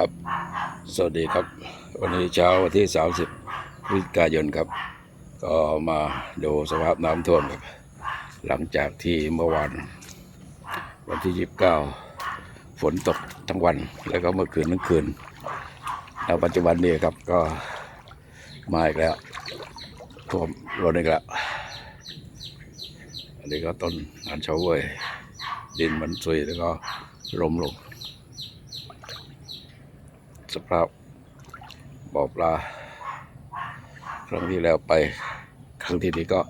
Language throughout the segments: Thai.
ครับ สวัสดีครับ วันนี้เช้าวันที่ 30พฤศจิกายนครับ ก็มาดูสภาพน้ำท่วมครับ หลังจากที่เมื่อวานวันที่ 29 ฝนตกทั้งวัน แล้วก็เมื่อคืนทั้งคืนแล้วปัจจุบันนี้ครับก็มาอีกแล้วท่วมรถอีกแล้วอันนี้ก็ต้นอันเฉาเวยดินมันซุยแล้วก็ลมลง สภาพบ่อปลา ครั้งที่แล้วไป ครั้งที่นี้ก็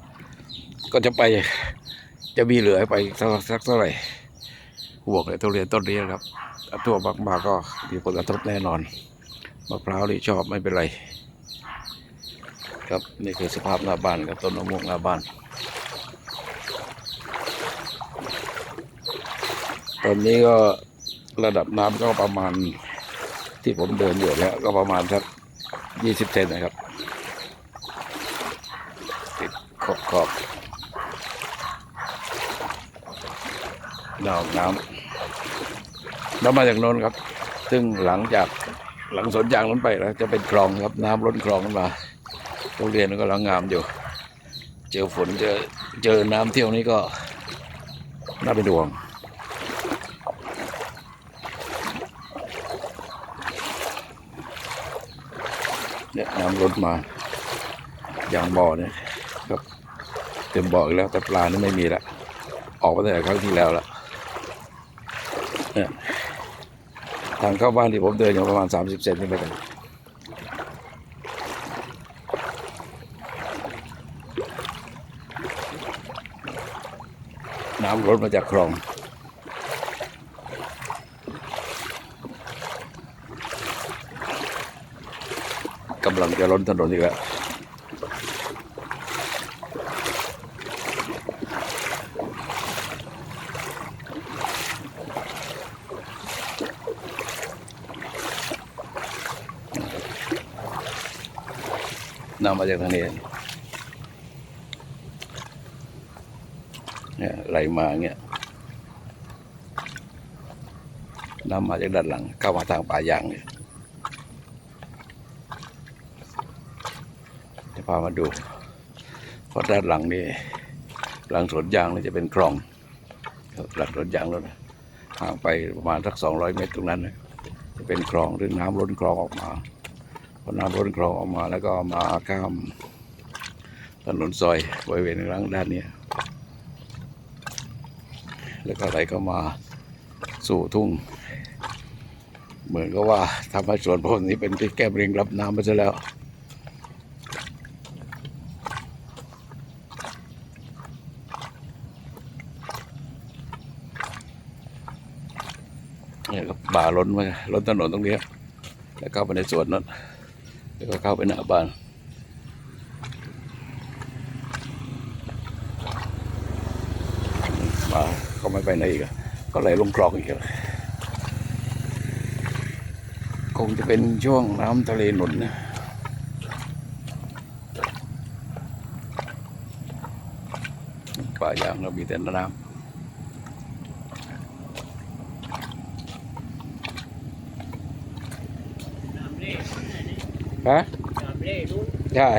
ก็จะไปจะมีเหลือไปสักสักเท่าไหร่ห่วงเลยทุเรียนต้นนี้นะครับถ้าทั่วมากๆก็มีผลกระทบแน่นอนมะพร้าวนี่ชอบไม่เป็นไร ครับนี่คือสภาพหน้าบ้านครับต้นมะม่วงหน้าบ้านตอนนี้ก็ระดับน้ำก็ประมาณ ที่ผมเดินอยู่เนี่ยก็ประมาณสักยี่สิบเซนนะครับ ติดขอบขอบดาวน้ำแล้วมาจากโน้นครับ ซึ่งหลังจากหลังสวนยางนั้นไปแล้วจะเป็นคลองครับน้ำล้นคลองขึ้นมาโรงเรียนก็ลังงามอยู่ เจอฝนเจอเจอน้ำเที่ยวนี้ก็น่าเป็นห่วง เนี่ยน้ำล้นมาอย่างบ่อเนี่ยครับเต็มบ่ออีกแล้วแต่ปลานี่ไม่มีละออกมาตั้งแต่ครั้งที่แล้วละเนี่ยทางเข้าบ้านที่ผมเดินอยู่ประมาณ30เซนนี่ไปกันน้ำล้นมาจากคลอง กำลังจะล้นถนนอีกแล้วน้ำมาจากทางนี้เนี่ยไหลมาเงี้ยน้ำมาจากด้านหลังเข้ามาทางป่ายางเนี่ย จะ พามาดู เพราะด้านหลังนี่หลังสวนยางนี่จะเป็นคลอง หลังสวนยางแล้วนะห่างไปประมาณสักสองร้อยเมตรตรงนั้นนะจะเป็นคลองหรือน้ำล้นคลองออกมาพอน้ำล้นคลองออกมาแล้วก็มาข้ามถนนซอยบริเวณหลังด้านเนี้แล้วก็ไหลเข้ามาสู่ทุ่ง เหมือนกับว่าทำให้สวนพวกนี้เป็นที่แก้มเรียงรับน้ำไปซะแล้ว เนี่ยก็ป่าล้นมาล้นถนนตรงนี้แล้วเข้าไปในสวนนั้นแล้วก็เข้าไปหน้าบ้านมาก็ไม่ไปไหนอีกก็ไหลลงคลองอีกแล้วคงจะเป็นช่วงน้ำทะเลหนุนนะป่ายางเรามีแต่น้ำ ฮะใช่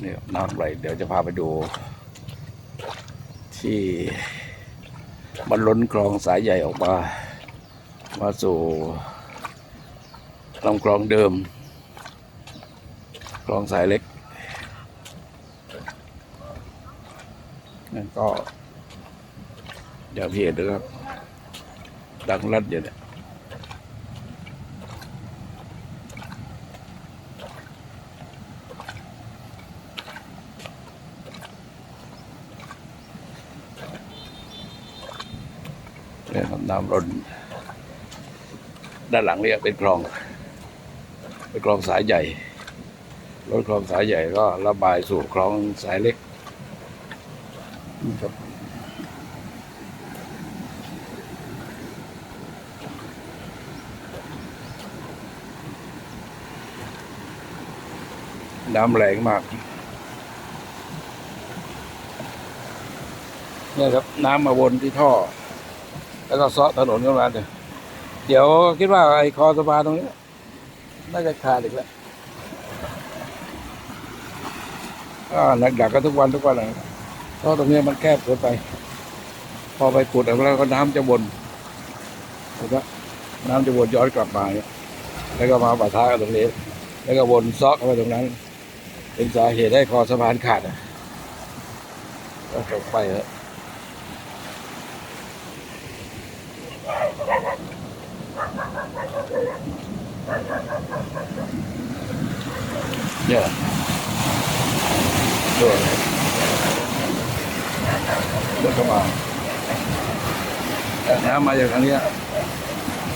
เนี่ยน้ำไหลเดี๋ยวจะพาไปดู ที่มันล้นคลองสายใหญ่ออกมา มาสู่ลำคลองเดิม คลองสายเล็กนั่นก็อย่างที่เห็นนะครับ ดังรัดอยู่เนี่ยเนี่ยครับน้ำล้นด้านหลังเนี่ยเป็นคลอง เป็นคลองสายใหญ่ รถคลองสายใหญ่ก็ระบายสู่คลองสายเล็กครับน้ำแรงมากเนี่ยครับ น้ำมาวนที่ท่อ แล้วก็เซาะถนนกันมาเนี่ยเดี๋ยวคิดว่าไอ้คอสะพานตรงนี้ น่าจะขาดอีกแล้ว อ่าหนักดักก็ทุกวันทุกวันเลยเพราะตรงนี้มันแคบเกินไป พอไปขุดแล้วก็น้ำจะวนแล้วก็น้ำจะวนย้อนกลับมาเนี่ยแล้วก็มาปะทะกันตรงนี้ แล้วก็วนซอกเข้าไปตรงนั้น เป็นสาเหตุให้คอสะพานขาดอะก็ตกไปเถอะเนี่ย ตัวรถเข้ามาแต่น้ำมาจากทางนี้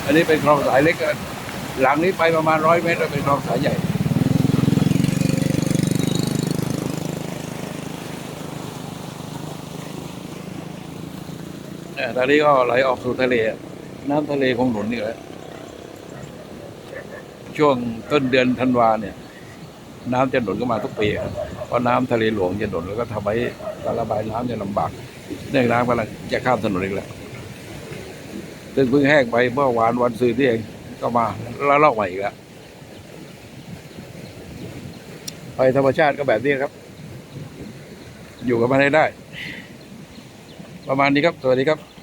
อันนี้เป็นคลองสายเล็กหลังนี้ไปประมาณร้อยเมตรเป็นคลองสายใหญ่เนี่ยตอนนี้ก็ไหลออกสู่ทะเล น้ำทะเลคงหนุนนี่แหละช่วงต้นเดือนธันวาเนี่ย น้ำจะหนุนก็มาทุกปีอะ เพราะน้ำทะเลหลวงจะหนุนแล้วก็ทำให้การระบายน้ำจะลำบาก เนื่องน้ำกำลังจะข้ามถนนอีกแล้วซึ่งเพิ่งแห้งไปเมื่อวานวันซืนนี่เองก็มาแล้วลอกใหม่อีกแล้วไปธรรมชาติก็แบบนี้ครับ อยู่กับมันให้ได้ ประมาณนี้ครับ สวัสดีครับ